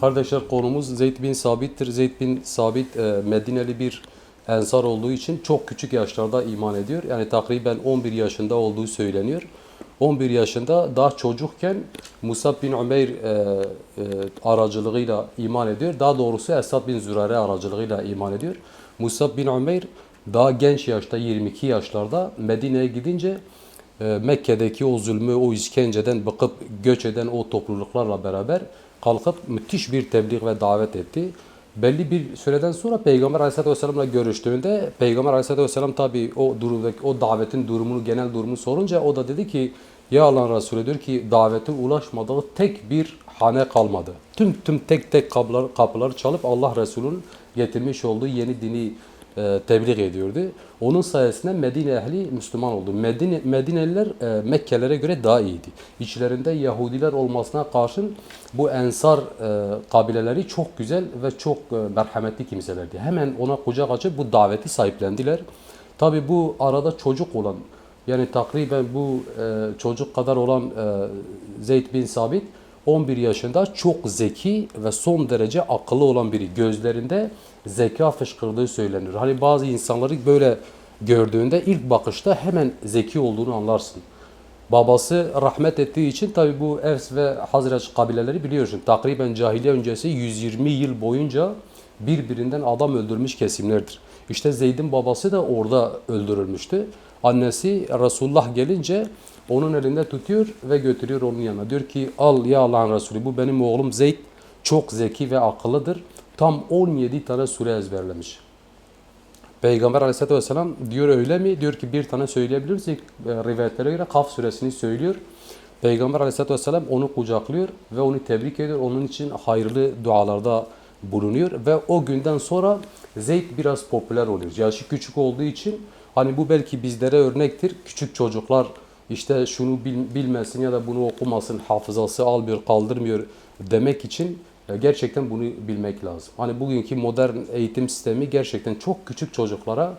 Kardeşler konumuz Zeyd bin Sabit'tir. Zeyd bin Sabit e, Medineli bir ensar olduğu için çok küçük yaşlarda iman ediyor. Yani takriben 11 yaşında olduğu söyleniyor. 11 yaşında daha çocukken Musab bin Umeyr e, e, aracılığıyla iman ediyor. Daha doğrusu Esad bin Zürare aracılığıyla iman ediyor. Musab bin Umeyr daha genç yaşta 22 yaşlarda Medine'ye gidince Mekke'deki o zulmü, o işkenceden bıkıp göç eden o topluluklarla beraber kalkıp müthiş bir tebliğ ve davet etti. Belli bir süreden sonra Peygamber Aleyhisselatü Vesselam'la görüştüğünde Peygamber Aleyhisselatü Vesselam tabi o durumdaki o davetin durumunu, genel durumunu sorunca o da dedi ki ya Allah'ın Resulü diyor ki davetin ulaşmadığı tek bir hane kalmadı. Tüm tüm tek tek kapıları, kapıları çalıp Allah Resulü'nün getirmiş olduğu yeni dini tebliğ ediyordu. Onun sayesinde Medine ehli Müslüman oldu. Medine, Medineliler e, Mekkelilere göre daha iyiydi. İçlerinde Yahudiler olmasına karşın bu Ensar e, kabileleri çok güzel ve çok e, merhametli kimselerdi. Hemen ona kucak açıp bu daveti sahiplendiler. Tabi bu arada çocuk olan yani takriben bu e, çocuk kadar olan e, Zeyd bin Sabit 11 yaşında çok zeki ve son derece akıllı olan biri. Gözlerinde zeka fışkırdığı söylenir. Hani bazı insanları böyle gördüğünde ilk bakışta hemen zeki olduğunu anlarsın. Babası rahmet ettiği için tabi bu Evs ve Hazreç kabileleri biliyorsun. Takriben cahiliye öncesi 120 yıl boyunca birbirinden adam öldürmüş kesimlerdir. İşte Zeyd'in babası da orada öldürülmüştü. Annesi Resulullah gelince onun elinde tutuyor ve götürüyor onun yanına. Diyor ki al ya Allah'ın Resulü bu benim oğlum Zeyd çok zeki ve akıllıdır. Tam 17 tane sure ezberlemiş. Peygamber aleyhissalatü vesselam diyor öyle mi? Diyor ki bir tane söyleyebilir misin? E, rivayetlere göre Kaf suresini söylüyor. Peygamber aleyhissalatü vesselam onu kucaklıyor ve onu tebrik ediyor. Onun için hayırlı dualarda bulunuyor. Ve o günden sonra Zeyd biraz popüler oluyor. Yaşı küçük olduğu için hani bu belki bizlere örnektir. Küçük çocuklar işte şunu bil- bilmesin ya da bunu okumasın, hafızası almıyor, kaldırmıyor demek için gerçekten bunu bilmek lazım. Hani bugünkü modern eğitim sistemi gerçekten çok küçük çocuklara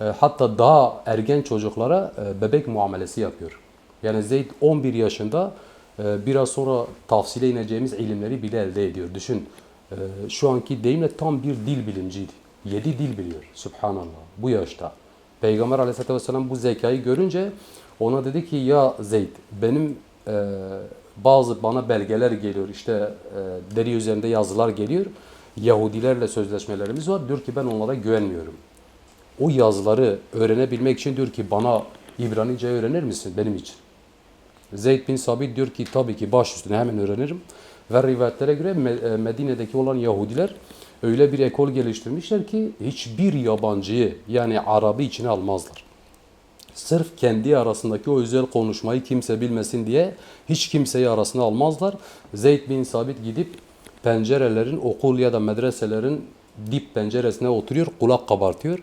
e, hatta daha ergen çocuklara e, bebek muamelesi yapıyor. Yani Zeyd 11 yaşında e, biraz sonra tavsile ineceğimiz ilimleri bile elde ediyor. Düşün e, şu anki deyimle tam bir dil bilimciydi. 7 dil biliyor. Subhanallah. Bu yaşta. Peygamber aleyhissalatü vesselam bu zekayı görünce ona dedi ki ya Zeyd benim e, bazı bana belgeler geliyor işte e, deri üzerinde yazılar geliyor. Yahudilerle sözleşmelerimiz var. Diyor ki ben onlara güvenmiyorum. O yazıları öğrenebilmek için diyor ki bana İbranice öğrenir misin benim için? Zeyd bin Sabit diyor ki tabii ki baş üstüne hemen öğrenirim. Ve rivayetlere göre e, Medine'deki olan Yahudiler öyle bir ekol geliştirmişler ki hiçbir yabancıyı yani Arabı içine almazlar. Sırf kendi arasındaki o özel konuşmayı kimse bilmesin diye hiç kimseyi arasına almazlar. Zeyd bin Sabit gidip pencerelerin, okul ya da medreselerin dip penceresine oturuyor, kulak kabartıyor.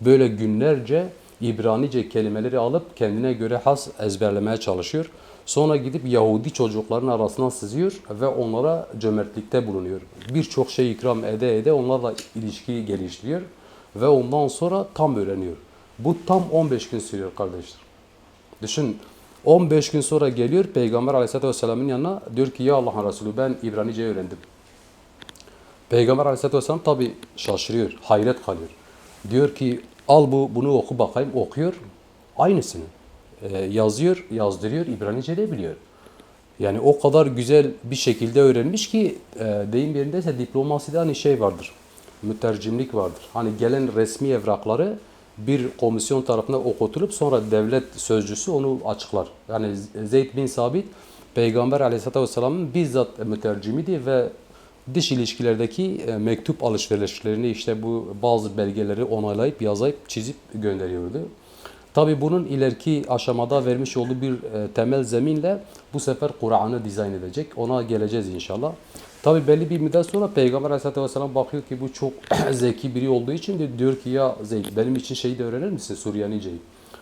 Böyle günlerce İbranice kelimeleri alıp kendine göre has ezberlemeye çalışıyor. Sonra gidip Yahudi çocukların arasına sızıyor ve onlara cömertlikte bulunuyor. Birçok şey ikram ede ede onlarla ilişki geliştiriyor ve ondan sonra tam öğreniyor. Bu tam 15 gün sürüyor kardeşler. Düşün 15 gün sonra geliyor Peygamber Aleyhisselatü Vesselam'ın yanına diyor ki ya Allah'ın Resulü ben İbranice öğrendim. Peygamber Aleyhisselatü Vesselam tabi şaşırıyor, hayret kalıyor. Diyor ki al bu bunu oku bakayım okuyor. Aynısını Ee, yazıyor, yazdırıyor, İbranice de biliyor. Yani o kadar güzel bir şekilde öğrenmiş ki e, deyim yerindeyse diplomaside hani şey vardır. Mütercimlik vardır. Hani gelen resmi evrakları bir komisyon tarafından okutulup sonra devlet sözcüsü onu açıklar. Yani Zeyd bin Sabit Peygamber Aleyhisselatü Vesselam'ın bizzat mütercimiydi ve dış ilişkilerdeki e, mektup alışverişlerini işte bu bazı belgeleri onaylayıp yazayıp çizip gönderiyordu. Tabi bunun ileriki aşamada vermiş olduğu bir e, temel zeminle bu sefer Kur'an'ı dizayn edecek. Ona geleceğiz inşallah. Tabi belli bir müddet sonra Peygamber Aleyhisselatü Vesselam bakıyor ki bu çok zeki biri olduğu için de diyor ki ya Zeyd benim için şeyi de öğrenir misin Süryanice'yi?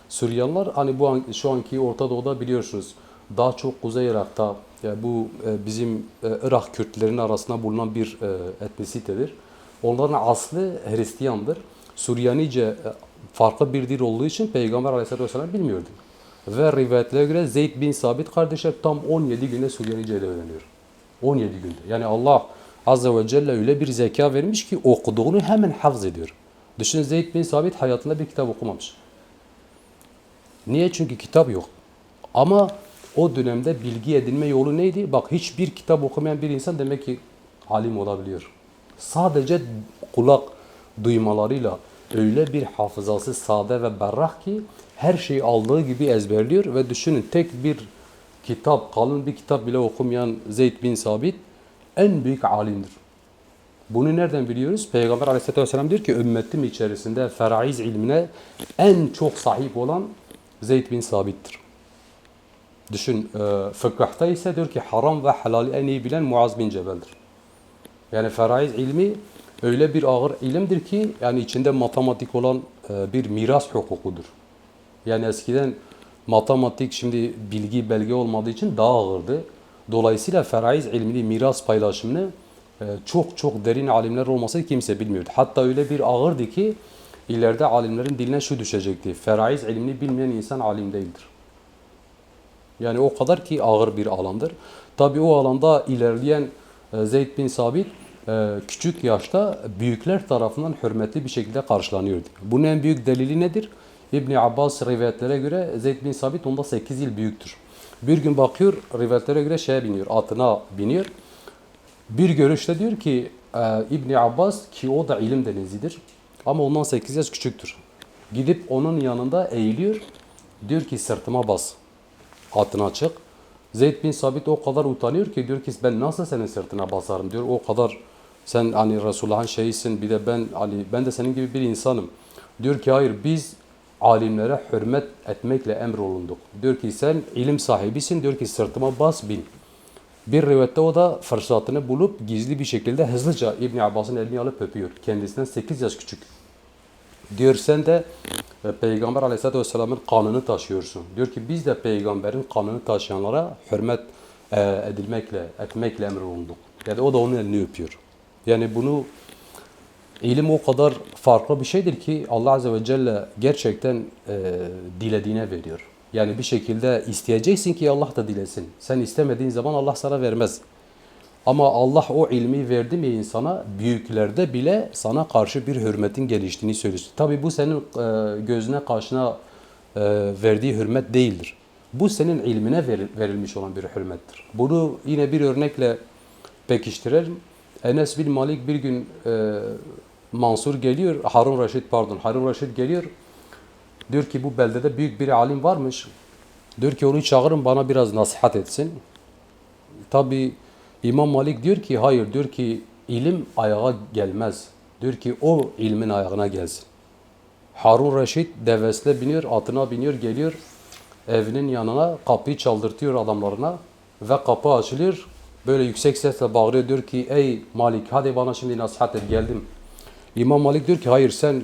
Süryaniler hani bu an, şu anki Orta Doğu'da biliyorsunuz daha çok Kuzey Irak'ta yani bu e, bizim e, Irak Kürtlerinin arasında bulunan bir e, etnisitedir. Onların aslı Hristiyandır. Süryanice e, farklı bir dil olduğu için Peygamber Aleyhisselatü Vesselam bilmiyordu. Ve rivayetlere göre Zeyd bin Sabit kardeşler tam 17 günde Süryanice ile öğreniyor. 17 günde. Yani Allah Azze ve Celle öyle bir zeka vermiş ki okuduğunu hemen hafız ediyor. Düşün Zeyd bin Sabit hayatında bir kitap okumamış. Niye? Çünkü kitap yok. Ama o dönemde bilgi edinme yolu neydi? Bak hiçbir kitap okumayan bir insan demek ki alim olabiliyor. Sadece kulak duymalarıyla öyle bir hafızası sade ve berrak ki her şeyi aldığı gibi ezberliyor ve düşünün tek bir kitap, kalın bir kitap bile okumayan Zeyd bin Sabit en büyük alimdir. Bunu nereden biliyoruz? Peygamber aleyhisselatü vesselam diyor ki ümmetim içerisinde feraiz ilmine en çok sahip olan Zeyd bin Sabit'tir. Düşün, e, fıkıhta ise diyor ki haram ve helali en iyi bilen Muaz bin Cebel'dir. Yani feraiz ilmi öyle bir ağır ilimdir ki yani içinde matematik olan e, bir miras hukukudur. Yani eskiden matematik şimdi bilgi belge olmadığı için daha ağırdı. Dolayısıyla feraiz ilmini, miras paylaşımını e, çok çok derin alimler olmasa kimse bilmiyordu. Hatta öyle bir ağırdı ki ileride alimlerin diline şu düşecekti. Feraiz ilmini bilmeyen insan alim değildir. Yani o kadar ki ağır bir alandır. Tabi o alanda ilerleyen e, Zeyd bin Sabit küçük yaşta büyükler tarafından hürmetli bir şekilde karşılanıyordu. Bunun en büyük delili nedir? İbni Abbas rivayetlere göre Zeyd bin Sabit onda 8 yıl büyüktür. Bir gün bakıyor rivayetlere göre şeye biniyor, atına biniyor. Bir görüşte diyor ki e, İbni Abbas ki o da ilim denizidir ama ondan 8 yaş küçüktür. Gidip onun yanında eğiliyor. Diyor ki sırtıma bas. Atına çık. Zeyd bin Sabit o kadar utanıyor ki diyor ki ben nasıl senin sırtına basarım diyor. O kadar sen hani Resulullah'ın şeyisin bir de ben hani ben de senin gibi bir insanım. Diyor ki hayır biz alimlere hürmet etmekle emrolunduk. Diyor ki sen ilim sahibisin. Diyor ki sırtıma bas bin. Bir rivayette o da fırsatını bulup gizli bir şekilde hızlıca İbn Abbas'ın elini alıp öpüyor. Kendisinden 8 yaş küçük. Diyor sen de e, Peygamber Aleyhisselatü Vesselam'ın kanını taşıyorsun. Diyor ki biz de peygamberin kanını taşıyanlara hürmet e, edilmekle, etmekle emrolunduk. Yani o da onun elini öpüyor. Yani bunu ilim o kadar farklı bir şeydir ki Allah Azze ve Celle gerçekten e, dilediğine veriyor. Yani bir şekilde isteyeceksin ki Allah da dilesin. Sen istemediğin zaman Allah sana vermez. Ama Allah o ilmi verdi mi insana büyüklerde bile sana karşı bir hürmetin geliştiğini söylüyor. Tabi bu senin e, gözüne karşına e, verdiği hürmet değildir. Bu senin ilmine verilmiş olan bir hürmettir. Bunu yine bir örnekle pekiştirelim. Enes bin Malik bir gün e, Mansur geliyor, Harun Reşit pardon, Harun Reşit geliyor. Diyor ki bu beldede büyük bir alim varmış. Diyor ki onu çağırın bana biraz nasihat etsin. Tabi İmam Malik diyor ki hayır diyor ki ilim ayağa gelmez. Diyor ki o ilmin ayağına gelsin. Harun Reşit devesle biniyor, atına biniyor, geliyor evinin yanına kapıyı çaldırtıyor adamlarına ve kapı açılıyor. Böyle yüksek sesle bağırıyor diyor ki ey Malik hadi bana şimdi nasihat et geldim. İmam Malik diyor ki hayır sen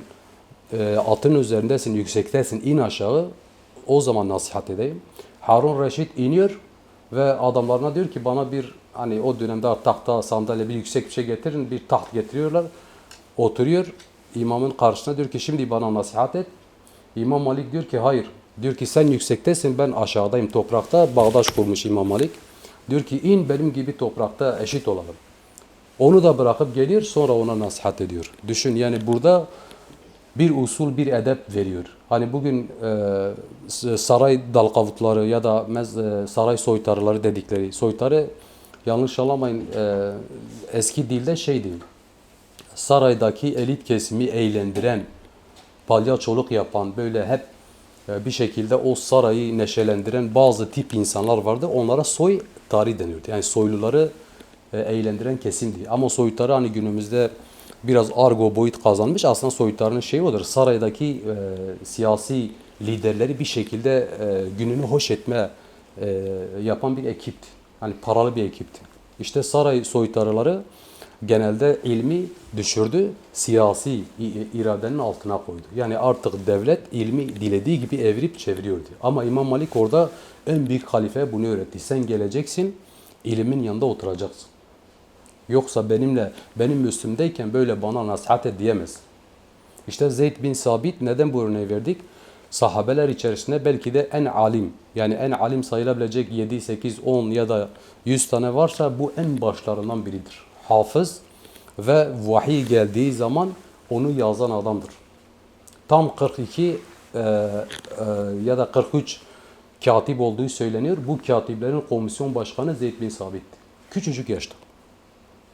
e, atın üzerindesin, yüksektesin in aşağı o zaman nasihat edeyim. Harun Reşit iniyor ve adamlarına diyor ki bana bir hani o dönemde tahta sandalye bir yüksek bir şey getirin bir taht getiriyorlar. Oturuyor imamın karşısına diyor ki şimdi bana nasihat et. İmam Malik diyor ki hayır. Diyor ki sen yüksektesin ben aşağıdayım toprakta. Bağdaş kurmuş İmam Malik. Diyor ki in benim gibi toprakta eşit olalım. Onu da bırakıp geliyor sonra ona nasihat ediyor. Düşün yani burada bir usul, bir edep veriyor. Hani bugün e, saray dalkavutları ya da mez, e, saray soytarıları dedikleri soytarı yanlış anlamayın e, eski dilde şey değil. Saraydaki elit kesimi eğlendiren, palyaçoluk yapan böyle hep e, bir şekilde o sarayı neşelendiren bazı tip insanlar vardı. Onlara soy tarih deniyordu. Yani soyluları e, eğlendiren kesimdi. Ama soytarı hani günümüzde biraz argo boyut kazanmış. Aslında soytarının şeyi odur. Saraydaki e, siyasi liderleri bir şekilde e, gününü hoş etme e, yapan bir ekipti. Hani paralı bir ekipti. İşte saray soytarıları genelde ilmi düşürdü, siyasi iradenin altına koydu. Yani artık devlet ilmi dilediği gibi evirip çeviriyordu. Ama İmam Malik orada en büyük halife bunu öğretti. Sen geleceksin, ilimin yanında oturacaksın. Yoksa benimle, benim üstümdeyken böyle bana nasihat et diyemez. İşte Zeyd bin Sabit neden bu örneği verdik? Sahabeler içerisinde belki de en alim, yani en alim sayılabilecek 7, 8, 10 ya da 100 tane varsa bu en başlarından biridir. Hafız ve vahiy geldiği zaman onu yazan adamdır. Tam 42 e, e, ya da 43 katip olduğu söyleniyor. Bu katiplerin komisyon başkanı Zeyd bin Sabit. Küçücük yaşta.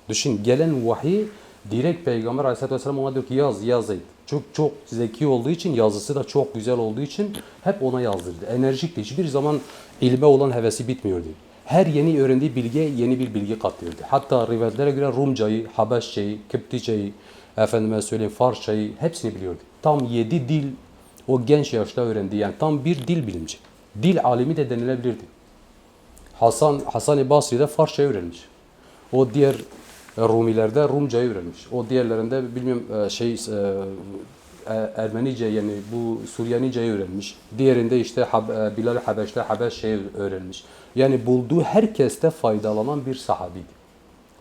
Düşün gelen vahiy direkt Peygamber Aleyhisselatü Vesselam ona diyor ki yaz yaz Zeyd. Çok çok zeki olduğu için yazısı da çok güzel olduğu için hep ona yazdırdı. Enerjikti. Hiçbir zaman ilme olan hevesi bitmiyordu. Her yeni öğrendiği bilgiye yeni bir bilgi katıyordu. Hatta rivayetlere göre Rumcayı, Habeşçeyi, Kıpticeyi, efendime söyleyeyim Farsçayı hepsini biliyordu. Tam yedi dil o genç yaşta öğrendi. Yani tam bir dil bilimci. Dil alimi de denilebilirdi. Hasan Hasan-ı Basri'de Farsçayı öğrenmiş. O diğer e, Rumilerde Rumcayı öğrenmiş. O diğerlerinde bilmiyorum e, şey e, Ermenice yani bu Süryanice'yi öğrenmiş. Diğerinde işte e, Bilal Habeş'te Habeşçe'yi öğrenmiş. Yani bulduğu herkeste faydalanan bir sahabiydi.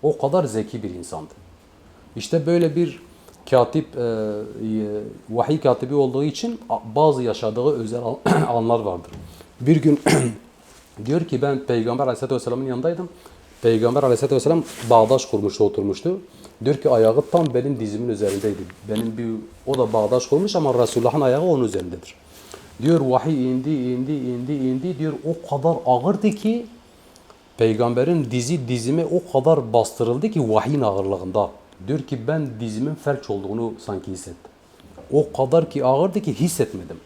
O kadar zeki bir insandı. İşte böyle bir katip, e, e, vahiy katibi olduğu için bazı yaşadığı özel an- anlar vardır. Bir gün diyor ki ben Peygamber Aleyhisselatü Vesselam'ın yanındaydım. Peygamber Aleyhisselatü Vesselam bağdaş kurmuştu, oturmuştu. Diyor ki ayağı tam benim dizimin üzerindeydi. Benim bir, o da bağdaş kurmuş ama Resulullah'ın ayağı onun üzerindedir. Diyor vahiy indi, indi, indi, indi. Diyor o kadar ağırdı ki Peygamberin dizi dizime o kadar bastırıldı ki vahyin ağırlığında. Diyor ki ben dizimin felç olduğunu sanki hissettim. O kadar ki ağırdı ki hissetmedim.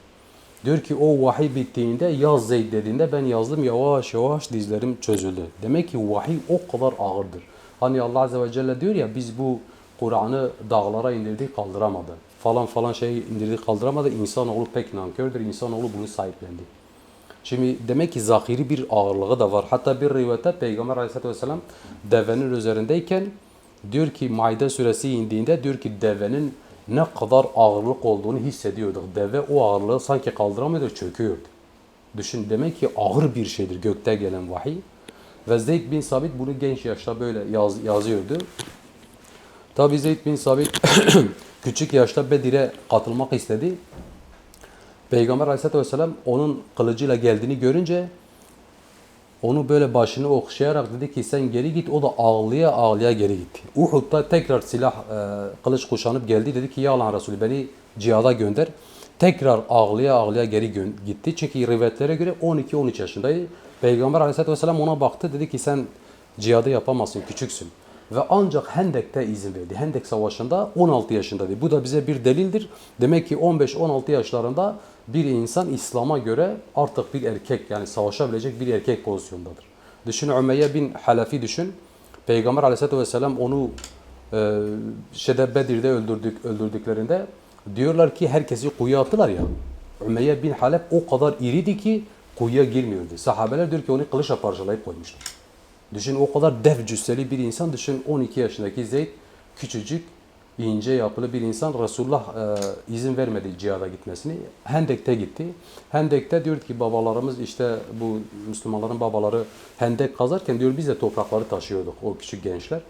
Diyor ki o vahiy bittiğinde yaz Zeyd dediğinde ben yazdım yavaş yavaş dizlerim çözüldü. Demek ki vahiy o kadar ağırdır. Hani Allah Azze ve Celle diyor ya biz bu Kur'an'ı dağlara indirdik kaldıramadı. Falan falan şey indirdik kaldıramadı. İnsanoğlu pek nankördür. İnsanoğlu bunu sahiplendi. Şimdi demek ki zahiri bir ağırlığı da var. Hatta bir rivayette Peygamber Aleyhisselatü Vesselam devenin üzerindeyken diyor ki Maide suresi indiğinde diyor ki devenin ne kadar ağırlık olduğunu hissediyorduk. Deve o ağırlığı sanki kaldıramıyordu, çöküyordu. Düşün demek ki ağır bir şeydir gökte gelen vahiy. Ve Zeyd bin Sabit bunu genç yaşta böyle yaz, yazıyordu. Tabi Zeyd bin Sabit küçük yaşta Bedir'e katılmak istedi. Peygamber Aleyhisselatü Vesselam onun kılıcıyla geldiğini görünce onu böyle başını okşayarak dedi ki sen geri git. O da ağlaya ağlaya geri gitti. Uhud'da tekrar silah e, kılıç kuşanıp geldi. Dedi ki ya Allah'ın Resulü beni cihada gönder. Tekrar ağlaya ağlaya geri gitti. Çünkü rivayetlere göre 12-13 yaşındaydı. Peygamber Aleyhisselatü Vesselam ona baktı. Dedi ki sen cihadı yapamazsın, küçüksün. Ve ancak Hendek'te izin verdi. Hendek Savaşı'nda 16 yaşındaydı. Bu da bize bir delildir. Demek ki 15-16 yaşlarında bir insan İslam'a göre artık bir erkek yani savaşabilecek bir erkek pozisyondadır. Düşün Ümeyye bin Halefi düşün. Peygamber Aleyhisselatü Vesselam onu e, şeyde Bedir'de öldürdük, öldürdüklerinde diyorlar ki herkesi kuyuya attılar ya. Ümeyye bin Halef o kadar iriydi ki kuyuya girmiyordu. Sahabeler diyor ki onu kılıçla parçalayıp koymuşlar. Düşün o kadar dev cüsseli bir insan. Düşün 12 yaşındaki Zeyd küçücük, ince yapılı bir insan. Resulullah e, izin vermedi cihada gitmesini. Hendek'te gitti. Hendek'te diyor ki babalarımız işte bu Müslümanların babaları hendek kazarken diyor biz de toprakları taşıyorduk o küçük gençler.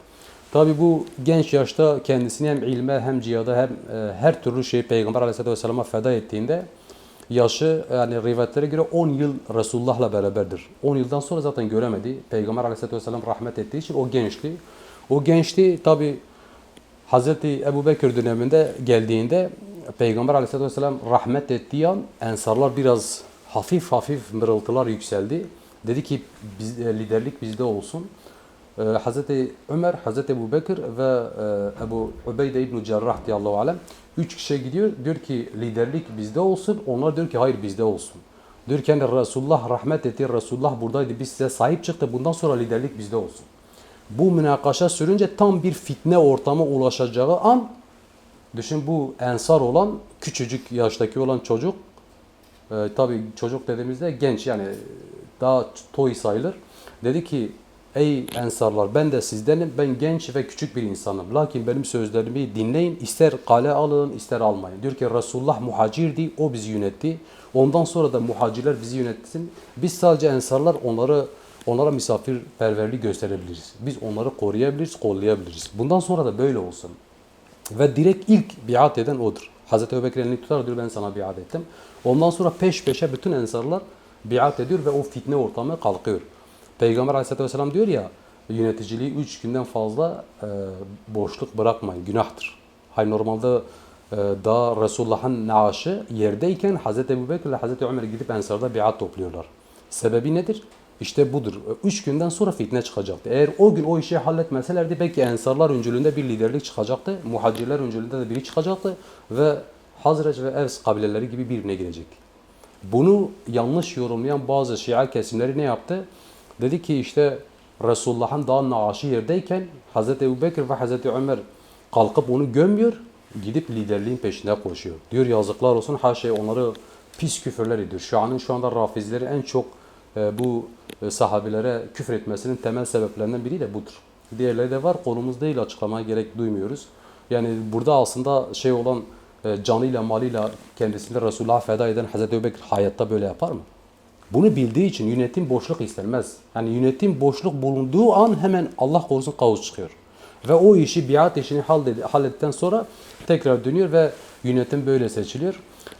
Tabi bu genç yaşta kendisini hem ilme hem cihada hem e, her türlü şeyi Peygamber Aleyhisselatü Vesselam'a feda ettiğinde yaşı yani rivayetlere göre 10 yıl Resulullah'la beraberdir. 10 yıldan sonra zaten göremedi. Peygamber Aleyhisselatü Vesselam rahmet ettiği için o gençti. O gençti tabi Hazreti Ebu Bekir döneminde geldiğinde Peygamber Aleyhisselatü Vesselam rahmet ettiği an ensarlar biraz hafif hafif mırıltılar yükseldi. Dedi ki biz, e, liderlik bizde olsun. Ee, Hazreti Ömer, Hazreti Ebu Bekir ve e, Ebu Ubeyde İbn-i Cerrah diye Allahu Alem. Üç kişi gidiyor. Diyor ki liderlik bizde olsun. Onlar diyor ki hayır bizde olsun. Diyor ki hani Resulullah rahmet etti. Resulullah buradaydı. Biz size sahip çıktı. Bundan sonra liderlik bizde olsun. Bu münakaşa sürünce tam bir fitne ortamı ulaşacağı an düşün bu ensar olan küçücük yaştaki olan çocuk e, tabii çocuk dediğimizde genç yani daha toy sayılır. Dedi ki ey ensarlar ben de sizdenim ben genç ve küçük bir insanım. Lakin benim sözlerimi dinleyin ister kale alın ister almayın. Diyor ki Resulullah muhacirdi o bizi yönetti. Ondan sonra da muhacirler bizi yönetsin. Biz sadece ensarlar onları onlara misafirperverlik gösterebiliriz. Biz onları koruyabiliriz, kollayabiliriz. Bundan sonra da böyle olsun. Ve direkt ilk biat eden odur. Hazreti Ebubekir elini tutar diyor ben sana biat ettim. Ondan sonra peş peşe bütün ensarlar biat ediyor ve o fitne ortamı kalkıyor. Peygamber aleyhissalatü vesselam diyor ya yöneticiliği 3 günden fazla e, boşluk bırakmayın. Günahtır. Hayır normalde e, daha Resulullah'ın naaşı yerdeyken Hazreti Ebu Bekir ile Hazreti Ömer gidip Ensar'da biat topluyorlar. Sebebi nedir? İşte budur. 3 günden sonra fitne çıkacaktı. Eğer o gün o işi halletmeselerdi belki Ensarlar öncülüğünde bir liderlik çıkacaktı. Muhacirler öncülüğünde de biri çıkacaktı ve Hazreç ve Evs kabileleri gibi birbirine girecekti. Bunu yanlış yorumlayan bazı Şia kesimleri ne yaptı? Dedi ki işte Resulullah'ın daha naaşı yerdeyken Hz. Ebu Bekir ve Hz. Ömer kalkıp onu gömüyor, gidip liderliğin peşinde koşuyor. Diyor yazıklar olsun her şey onları pis küfürler ediyor. Şia'nın şu anda rafizleri en çok e, bu e, sahabilere küfür etmesinin temel sebeplerinden biri de budur. Diğerleri de var konumuz değil açıklamaya gerek duymuyoruz. Yani burada aslında şey olan e, canıyla malıyla kendisini Resulullah'a feda eden Hz. Ebu Bekir hayatta böyle yapar mı? Bunu bildiği için yönetim boşluk istemez. Yani yönetim boşluk bulunduğu an hemen Allah korusun kaos çıkıyor. Ve o işi biat işini hallet- hallettikten sonra tekrar dönüyor ve yönetim böyle seçiliyor.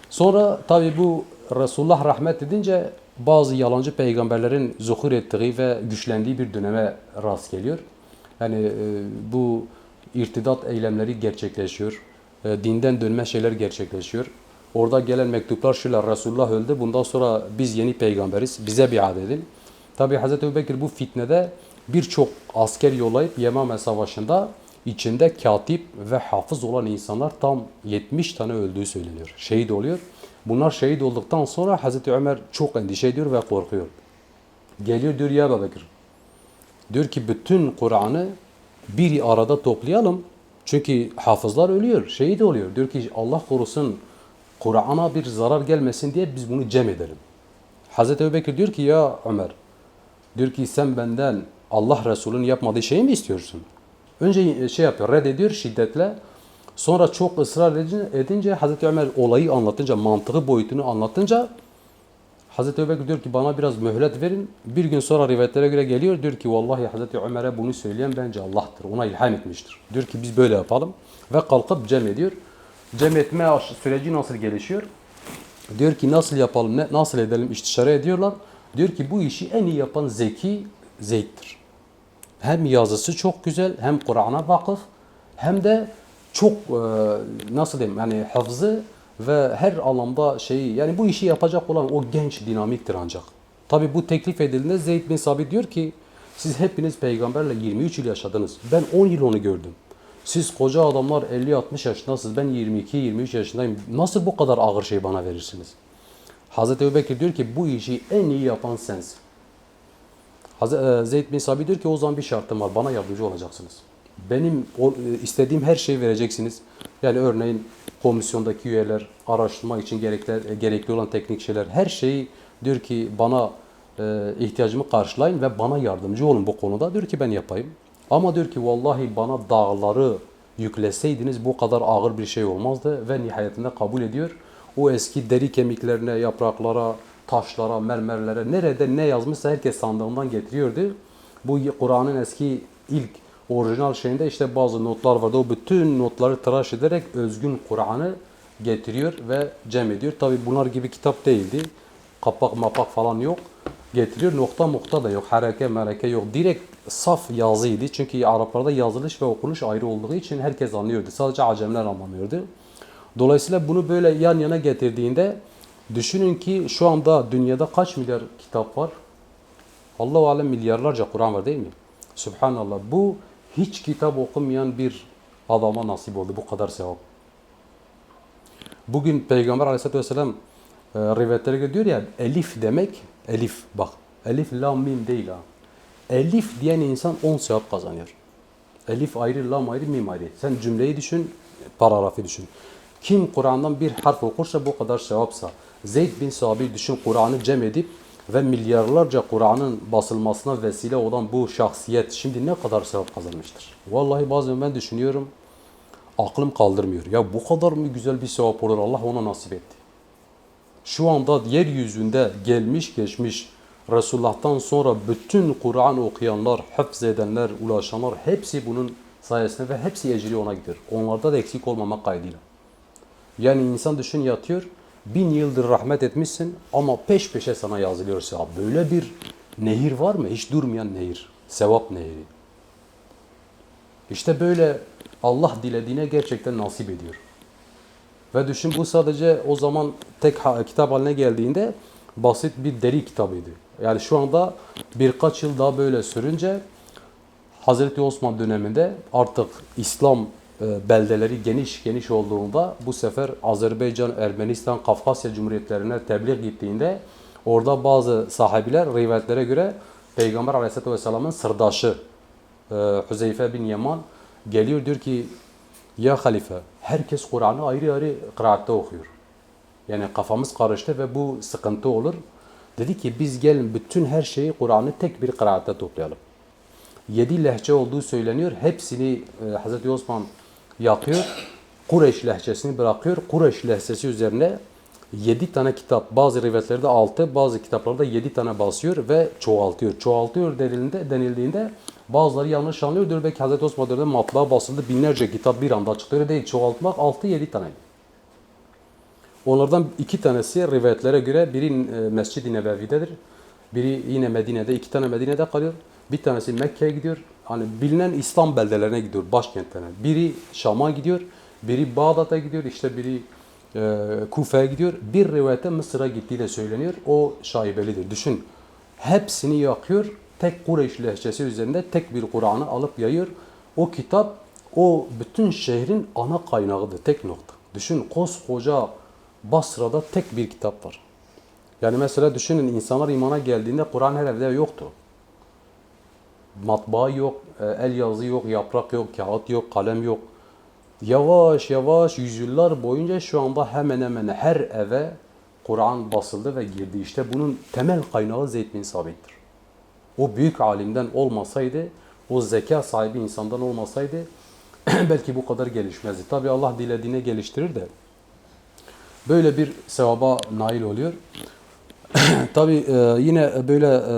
Sonra tabi bu Resulullah rahmet edince bazı yalancı peygamberlerin zuhur ettiği ve güçlendiği bir döneme rast geliyor. Yani e, bu irtidat eylemleri gerçekleşiyor. E, dinden dönme şeyler gerçekleşiyor. Orada gelen mektuplar şöyle Resulullah öldü. Bundan sonra biz yeni peygamberiz. Bize biat edin. Tabi Hz. Ebu Bekir bu fitnede birçok asker yollayıp Yemame Savaşı'nda içinde katip ve hafız olan insanlar tam 70 tane öldüğü söyleniyor. Şehit oluyor. Bunlar şehit olduktan sonra Hz. Ömer çok endişe ediyor ve korkuyor. Geliyor diyor ya Ebu. Diyor ki bütün Kur'an'ı bir arada toplayalım. Çünkü hafızlar ölüyor, şehit oluyor. Diyor ki Allah korusun Kur'an'a bir zarar gelmesin diye biz bunu cem edelim. Hazreti Ebubekir diyor ki ya Ömer, diyor ki sen benden Allah Resulü'nün yapmadığı şeyi mi istiyorsun? Önce şey yapıyor, reddediyor şiddetle. Sonra çok ısrar edince, edince Ömer olayı anlatınca, mantığı boyutunu anlatınca Hazreti Ebubekir diyor ki bana biraz mühlet verin. Bir gün sonra rivayetlere göre geliyor. Diyor ki vallahi Hazreti Ömer'e bunu söyleyen bence Allah'tır. Ona ilham etmiştir. Diyor ki biz böyle yapalım. Ve kalkıp cem ediyor. Cem etme süreci nasıl gelişiyor? Diyor ki nasıl yapalım, ne, nasıl edelim istişare ediyorlar. Diyor ki bu işi en iyi yapan zeki Zeyd'dir. Hem yazısı çok güzel, hem Kur'an'a vakıf, hem de çok e, nasıl diyeyim yani hafızı ve her alanda şeyi yani bu işi yapacak olan o genç dinamiktir ancak. Tabi bu teklif edildiğinde Zeyd bin Sabit diyor ki siz hepiniz peygamberle 23 yıl yaşadınız. Ben 10 yıl onu gördüm. Siz koca adamlar 50-60 yaşındasınız. Ben 22-23 yaşındayım. Nasıl bu kadar ağır şey bana verirsiniz? Hazreti Ebubekir diyor ki bu işi en iyi yapan sensin. E, Zeyd bin Sabit diyor ki o zaman bir şartım var. Bana yardımcı olacaksınız. Benim e, istediğim her şeyi vereceksiniz. Yani örneğin komisyondaki üyeler araştırma için gerekli, gerekli olan teknik şeyler her şeyi diyor ki bana e, ihtiyacımı karşılayın ve bana yardımcı olun bu konuda. Diyor ki ben yapayım. Ama diyor ki vallahi bana dağları yükleseydiniz bu kadar ağır bir şey olmazdı ve nihayetinde kabul ediyor. O eski deri kemiklerine, yapraklara, taşlara, mermerlere nerede ne yazmışsa herkes sandığından getiriyordu. Bu Kur'an'ın eski ilk orijinal şeyinde işte bazı notlar vardı. O bütün notları tıraş ederek özgün Kur'an'ı getiriyor ve cem ediyor. Tabi bunlar gibi kitap değildi. Kapak mapak falan yok. Getiriyor nokta nokta da yok. Hareke mereke yok. Direkt saf yazıydı. Çünkü Araplarda yazılış ve okunuş ayrı olduğu için herkes anlıyordu. Sadece Acemler anlamıyordu. Dolayısıyla bunu böyle yan yana getirdiğinde düşünün ki şu anda dünyada kaç milyar kitap var? Allahu alem milyarlarca Kur'an var değil mi? Subhanallah. Bu hiç kitap okumayan bir adama nasip oldu bu kadar sevap. Bugün Peygamber Aleyhisselatü Vesselam e, rivayetlere diyor ya elif demek elif bak elif lam mim değil ha. Elif diyen insan 10 sevap kazanıyor. Elif ayrı, lam ayrı, mim ayrı. Sen cümleyi düşün, paragrafı düşün. Kim Kur'an'dan bir harf okursa bu kadar sevapsa, Zeyd bin Sabit düşün Kur'an'ı cem edip ve milyarlarca Kur'an'ın basılmasına vesile olan bu şahsiyet şimdi ne kadar sevap kazanmıştır? Vallahi bazen ben düşünüyorum, aklım kaldırmıyor. Ya bu kadar mı güzel bir sevap olur Allah ona nasip etti. Şu anda yeryüzünde gelmiş geçmiş Resulullah'tan sonra bütün Kur'an okuyanlar, hafız edenler, ulaşanlar hepsi bunun sayesinde ve hepsi ecri ona gidiyor. Onlarda da eksik olmamak kaydıyla. Yani insan düşün yatıyor, bin yıldır rahmet etmişsin ama peş peşe sana yazılıyor sevap. Böyle bir nehir var mı? Hiç durmayan nehir. Sevap nehri. İşte böyle Allah dilediğine gerçekten nasip ediyor. Ve düşün bu sadece o zaman tek kitap haline geldiğinde basit bir deri kitabıydı. Yani şu anda birkaç yıl daha böyle sürünce Hazreti Osman döneminde artık İslam e, beldeleri geniş geniş olduğunda bu sefer Azerbaycan, Ermenistan, Kafkasya Cumhuriyetlerine tebliğ gittiğinde orada bazı sahabiler rivayetlere göre Peygamber Aleyhisselatü Vesselam'ın sırdaşı e, Hüzeyfe bin Yaman geliyor diyor ki ya halife herkes Kur'an'ı ayrı ayrı kıraatte okuyor. Yani kafamız karıştı ve bu sıkıntı olur. Dedi ki biz gelin bütün her şeyi Kur'an'ı tek bir kıraatte toplayalım. Yedi lehçe olduğu söyleniyor. Hepsini e, Hazreti Osman yakıyor. Kureyş lehçesini bırakıyor. Kureyş lehçesi üzerine yedi tane kitap. Bazı rivayetlerde altı, bazı kitaplarda yedi tane basıyor ve çoğaltıyor. Çoğaltıyor denildiğinde, denildiğinde bazıları yanlış anlıyor. Diyor belki Hazreti Osman döneminde matbaa basıldı. Binlerce kitap bir anda çıktı. Öyle değil. Çoğaltmak altı yedi tane. Onlardan iki tanesi rivayetlere göre biri e, Mescid-i Nebevi'dedir. Biri yine Medine'de, iki tane Medine'de kalıyor. Bir tanesi Mekke'ye gidiyor. Hani bilinen İslam beldelerine gidiyor, başkentlerine. Biri Şam'a gidiyor, biri Bağdat'a gidiyor, işte biri e, Kufa'ya gidiyor. Bir rivayette Mısır'a gittiği de söyleniyor. O şaibelidir. Düşün. Hepsini yakıyor. Tek Kureyş lehçesi üzerinde tek bir Kur'an'ı alıp yayıyor. O kitap o bütün şehrin ana kaynağıdır. Tek nokta. Düşün koskoca Basra'da tek bir kitap var. Yani mesela düşünün insanlar imana geldiğinde Kur'an her evde yoktu. Matbaa yok, e, el yazı yok, yaprak yok, kağıt yok, kalem yok. Yavaş yavaş yüzyıllar boyunca şu anda hemen hemen her eve Kur'an basıldı ve girdi. İşte bunun temel kaynağı Zeyd bin Sabit'tir. O büyük alimden olmasaydı, o zeka sahibi insandan olmasaydı belki bu kadar gelişmezdi. Tabi Allah dilediğine geliştirir de böyle bir sevaba nail oluyor. Tabi yine böyle e,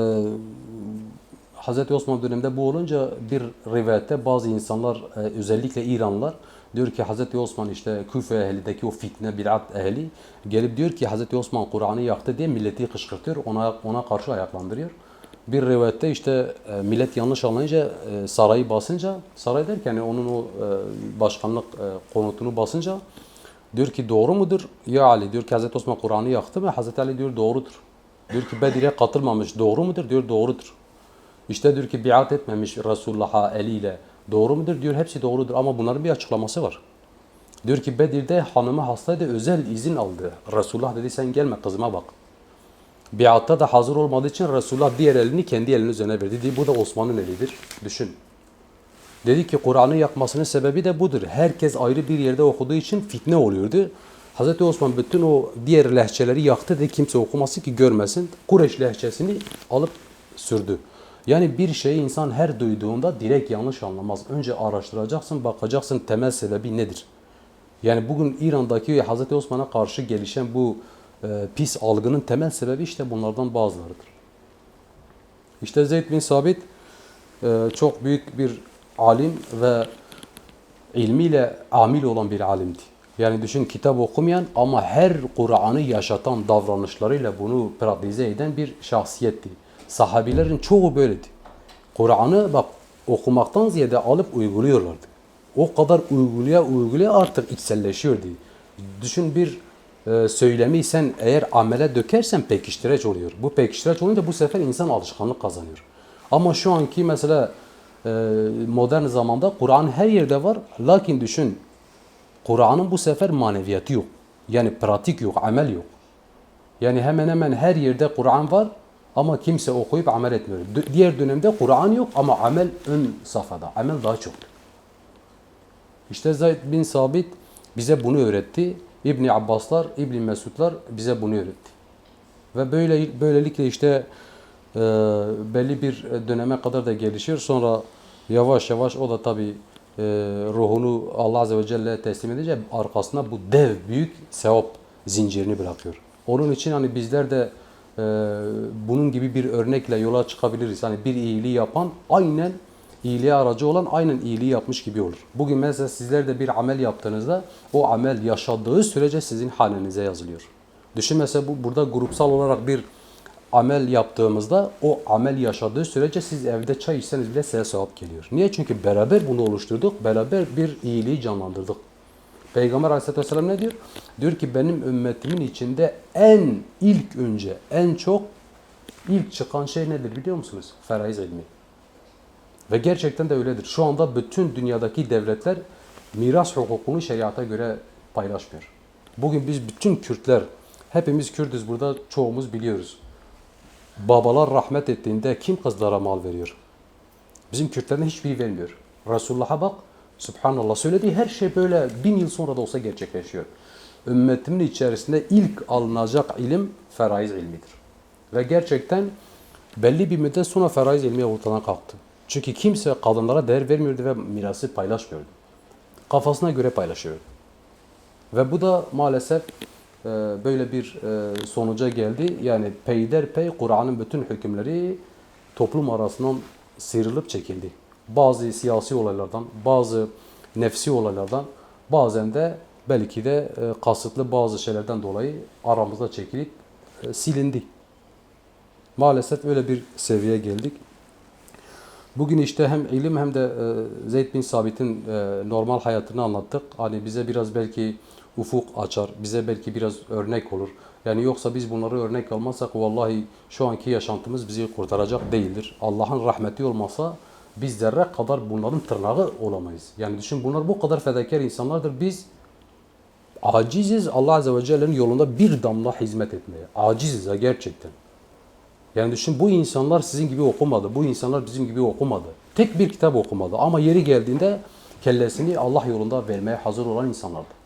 Hz. Osman döneminde bu olunca bir rivayette bazı insanlar e, özellikle İranlılar diyor ki Hz. Osman işte Küfe ehlindeki o fitne bidat ehli gelip diyor ki Hz. Osman Kur'an'ı yaktı diye milleti kışkırtıyor ona ona karşı ayaklandırıyor. Bir rivayette işte e, millet yanlış anlayınca e, sarayı basınca saray derken yani onun o e, başkanlık e, konutunu basınca diyor ki doğru mudur? Ya Ali diyor ki Hz. Osman Kur'an'ı yaktı mı? Hz. Ali diyor doğrudur. Diyor ki Bedir'e katılmamış doğru mudur? Diyor doğrudur. İşte diyor ki biat etmemiş Resulullah'a eliyle. Doğru mudur? Diyor hepsi doğrudur ama bunların bir açıklaması var. Diyor ki Bedir'de hanımı hastaydı özel izin aldı. Resulullah dedi sen gelme kızıma bak. Biatta da hazır olmadığı için Resulullah diğer elini kendi elinin üzerine verdi. Bu da Osman'ın elidir. Düşün. Dedi ki Kur'an'ı yakmasının sebebi de budur. Herkes ayrı bir yerde okuduğu için fitne oluyordu. Hz. Osman bütün o diğer lehçeleri yaktı dedi kimse okumasın ki görmesin. Kureş lehçesini alıp sürdü. Yani bir şeyi insan her duyduğunda direkt yanlış anlamaz. Önce araştıracaksın, bakacaksın temel sebebi nedir? Yani bugün İran'daki Hz. Osman'a karşı gelişen bu e, pis algının temel sebebi işte bunlardan bazılarıdır. İşte Zeyd bin Sabit e, çok büyük bir alim ve ilmiyle amil olan bir alimdi. Yani düşün kitap okumayan ama her Kur'an'ı yaşatan davranışlarıyla bunu pratize eden bir şahsiyetti. Sahabilerin çoğu böyleydi. Kur'an'ı bak okumaktan ziyade alıp uyguluyorlardı. O kadar uygulaya uygulaya artık içselleşiyordu. Düşün bir e, söylemi sen eğer amele dökersen pekiştireç oluyor. Bu pekiştireç olunca bu sefer insan alışkanlık kazanıyor. Ama şu anki mesela modern zamanda Kur'an her yerde var. Lakin düşün Kur'an'ın bu sefer maneviyatı yok. Yani pratik yok, amel yok. Yani hemen hemen her yerde Kur'an var ama kimse okuyup amel etmiyor. Diğer dönemde Kur'an yok ama amel ön safhada. Amel daha çok. İşte Zayd bin Sabit bize bunu öğretti. İbni Abbaslar, İbni Mesudlar bize bunu öğretti. Ve böyle böylelikle işte e, belli bir döneme kadar da gelişir. Sonra yavaş yavaş o da tabi e, ruhunu Allah Azze ve Celle teslim edince arkasına bu dev büyük sevap zincirini bırakıyor. Onun için hani bizler de e, bunun gibi bir örnekle yola çıkabiliriz. Hani bir iyiliği yapan aynen iyiliğe aracı olan aynen iyiliği yapmış gibi olur. Bugün mesela sizler de bir amel yaptığınızda o amel yaşadığı sürece sizin hanenize yazılıyor. Düşün mesela bu burada grupsal olarak bir amel yaptığımızda o amel yaşadığı sürece siz evde çay içseniz bile size sevap geliyor. Niye? Çünkü beraber bunu oluşturduk. Beraber bir iyiliği canlandırdık. Peygamber aleyhissalatü vesselam ne diyor? Diyor ki benim ümmetimin içinde en ilk önce en çok ilk çıkan şey nedir biliyor musunuz? Feraiz ilmi. Ve gerçekten de öyledir. Şu anda bütün dünyadaki devletler miras hukukunu şeriata göre paylaşmıyor. Bugün biz bütün Kürtler, hepimiz Kürtüz burada çoğumuz biliyoruz. Babalar rahmet ettiğinde kim kızlara mal veriyor? Bizim Kürtlerin hiçbiri vermiyor. Resulullah'a bak, Subhanallah söylediği her şey böyle bin yıl sonra da olsa gerçekleşiyor. Ümmetimin içerisinde ilk alınacak ilim feraiz ilmidir. Ve gerçekten belli bir müddet sonra feraiz ilmi ortadan kalktı. Çünkü kimse kadınlara değer vermiyordu ve mirası paylaşmıyordu. Kafasına göre paylaşıyordu. Ve bu da maalesef böyle bir e, sonuca geldi. Yani peyderpey Kur'an'ın bütün hükümleri toplum arasından sıyrılıp çekildi. Bazı siyasi olaylardan, bazı nefsi olaylardan, bazen de belki de e, kasıtlı bazı şeylerden dolayı aramızda çekilip e, silindi. Maalesef öyle bir seviyeye geldik. Bugün işte hem ilim hem de Zeyd bin Sabit'in normal hayatını anlattık. Hani bize biraz belki ufuk açar, bize belki biraz örnek olur. Yani yoksa biz bunları örnek almazsak vallahi şu anki yaşantımız bizi kurtaracak değildir. Allah'ın rahmeti olmasa biz zerre kadar bunların tırnağı olamayız. Yani düşün bunlar bu kadar fedakar insanlardır. Biz aciziz Allah Azze ve Celle'nin yolunda bir damla hizmet etmeye. Aciziz ha gerçekten. Yani düşün bu insanlar sizin gibi okumadı. Bu insanlar bizim gibi okumadı. Tek bir kitap okumadı. Ama yeri geldiğinde kellesini Allah yolunda vermeye hazır olan insanlardı.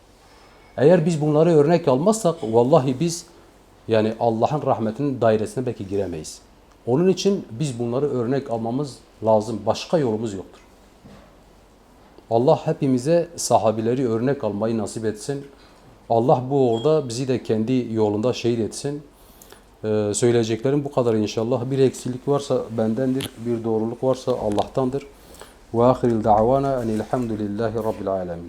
Eğer biz bunları örnek almazsak vallahi biz yani Allah'ın rahmetinin dairesine belki giremeyiz. Onun için biz bunları örnek almamız lazım. Başka yolumuz yoktur. Allah hepimize sahabileri örnek almayı nasip etsin. Allah bu orada bizi de kendi yolunda şehit etsin. Ee, söyleyeceklerim bu kadar inşallah. Bir eksilik varsa bendendir, bir doğruluk varsa Allah'tandır. Ve ahiril da'vana enilhamdülillahi rabbil alemin.